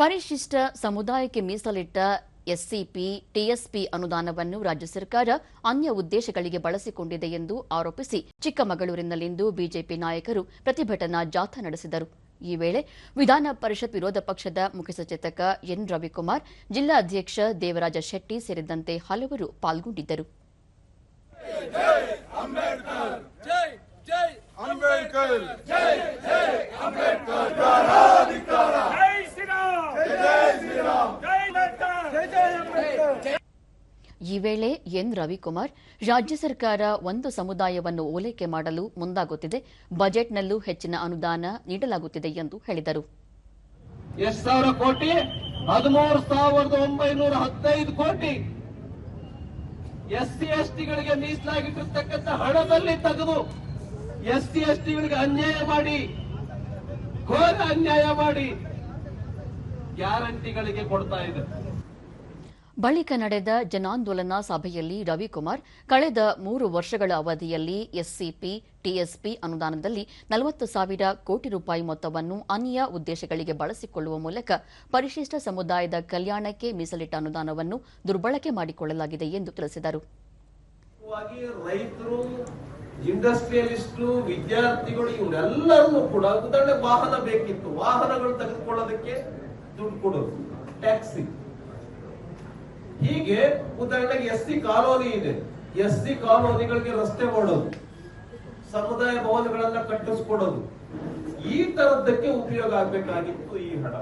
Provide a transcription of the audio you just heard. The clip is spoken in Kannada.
ಪರಿಶಿಷ್ಟ ಸಮುದಾಯಕ್ಕೆ ಮೀಸಲಿಟ್ಟ ಎಸ್ಸಿಪಿ, ಟಿಎಸ್ಪಿ ಅನುದಾನವನ್ನು ರಾಜ್ಯ ಸರ್ಕಾರ ಅನ್ಯ ಉದ್ದೇಶಗಳಿಗೆ ಬಳಸಿಕೊಂಡಿದೆ ಎಂದು ಆರೋಪಿಸಿ ಚಿಕ್ಕಮಗಳೂರಿನಲ್ಲಿಂದು ಬಿಜೆಪಿ ನಾಯಕರು ಪ್ರತಿಭಟನಾ ಜಾಥಾ ನಡೆಸಿದರು. ಈ ವೇಳೆ ವಿಧಾನ ಪರಿಷತ್ ವಿರೋಧ ಪಕ್ಷದ ಮುಖ್ಯ ಸಚೇತಕ ಎನ್. ರವಿಕುಮಾರ್ ಜಿಲ್ಲಾಧ್ಯಕ್ಷ ದೇವರಾಜ ಶೆಟ್ಟಿ ಸೇರಿದಂತೆ ಹಲವರು ಪಾಲ್ಗೊಂಡಿದ್ದರು. ಜೈ ಜೈ, ಅಂಬೇಡ್ಕರ್, ಜೈ ಶ್ರೀರಾಮ್ ಜೈ ಶ್ರೀರಾಮ್ ಜೈ ಅಂಬೇಡ್ಕರ್ ಜೈ ಜೈ ಅಂಬೇಡ್ಕರ್ ಈ ವೇಳೆ ಎನ್ ರವಿಕುಮಾರ್, ರಾಜ್ಯ ಸರ್ಕಾರ ಒಂದು ಸಮುದಾಯವನ್ನು ಓಲೈಕೆ ಮಾಡಲು ಮುಂದಾಗುತ್ತಿದೆ. ಬಜೆಟ್ನಲ್ಲೂ ಹೆಚ್ಚಿನ ಅನುದಾನ ನೀಡಲಾಗುತ್ತಿದೆ ಎಂದು ಹೇಳಿದರು. ಕೋಟಿ? ಕೋಟಿ. ಎಸ್ಸಿ ಎಸ್ಟಿಗಳಿಗೆ ಎಸ್ ಟಿಗಳಿಗೆ ಮೀಸಲಾಗಿಟ್ಟಿರ್ತಕ್ಕಂಥ ಹಣದಲ್ಲಿ ತೆಗೆದು ಎಸ್ಸಿ ಎಸ್ಟಿಗಳಿಗೆ ಎಸ್ ಅನ್ಯಾಯ ಮಾಡಿ, ಘೋರ ಅನ್ಯಾಯ ಮಾಡಿ ಗ್ಯಾರಂಟಿಗಳಿಗೆ ಕೊಡ್ತಾ ಇದೆ. ಬಳಿಕ ನಡೆದ ಜನಾಂದೋಲನ ಸಭೆಯಲ್ಲಿ ರವಿಕುಮಾರ್, ಕಳೆದ ಮೂರು ವರ್ಷಗಳ ಅವಧಿಯಲ್ಲಿ ಎಸ್ಸಿಪಿ, ಟಿಎಸ್ಪಿ ಅನುದಾನದಲ್ಲಿ ನಲವತ್ತು ಸಾವಿರ ಕೋಟಿ ರೂಪಾಯಿ ಮೊತ್ತವನ್ನು ಅನ್ಯ ಉದ್ದೇಶಗಳಿಗೆ ಬಳಸಿಕೊಳ್ಳುವ ಮೂಲಕ ಪರಿಶಿಷ್ಟ ಸಮುದಾಯದ ಕಲ್ಯಾಣಕ್ಕೆ ಮೀಸಲಿಟ್ಟ ಅನುದಾನವನ್ನು ದುರ್ಬಳಕೆ ಮಾಡಿಕೊಳ್ಳಲಾಗಿದೆ ಎಂದು ತಿಳಿಸಿದರು. ವಿದ್ಯಾರ್ಥಿಗಳು ಕೂಡ ಉದಾಹರಣೆ ವಾಹನ ಬೇಕಿತ್ತು. ವಾಹನಗಳು ತೆಗೆದುಕೊಳ್ಳೋದಕ್ಕೆ ದುಡ್ಡು ಕೊಡೋದು, ಟ್ಯಾಕ್ಸಿ. ಹೀಗೆ ಉದಾಹರಣೆಗೆ ಎಸ್ ಸಿ ಕಾಲೋನಿ ಇದೆ. ಎಸ್ ಸಿ ಕಾಲೋನಿಗಳಿಗೆ ರಸ್ತೆ ಮಾಡೋದು, ಸಮುದಾಯ ಭವನಗಳನ್ನ ಕಟ್ಟಿಸ್ಕೊಡೋದು. ಈ ತರದ್ದಕ್ಕೆ ಉಪಯೋಗ ಆಗ್ಬೇಕಾಗಿತ್ತು ಈ ಹಣ.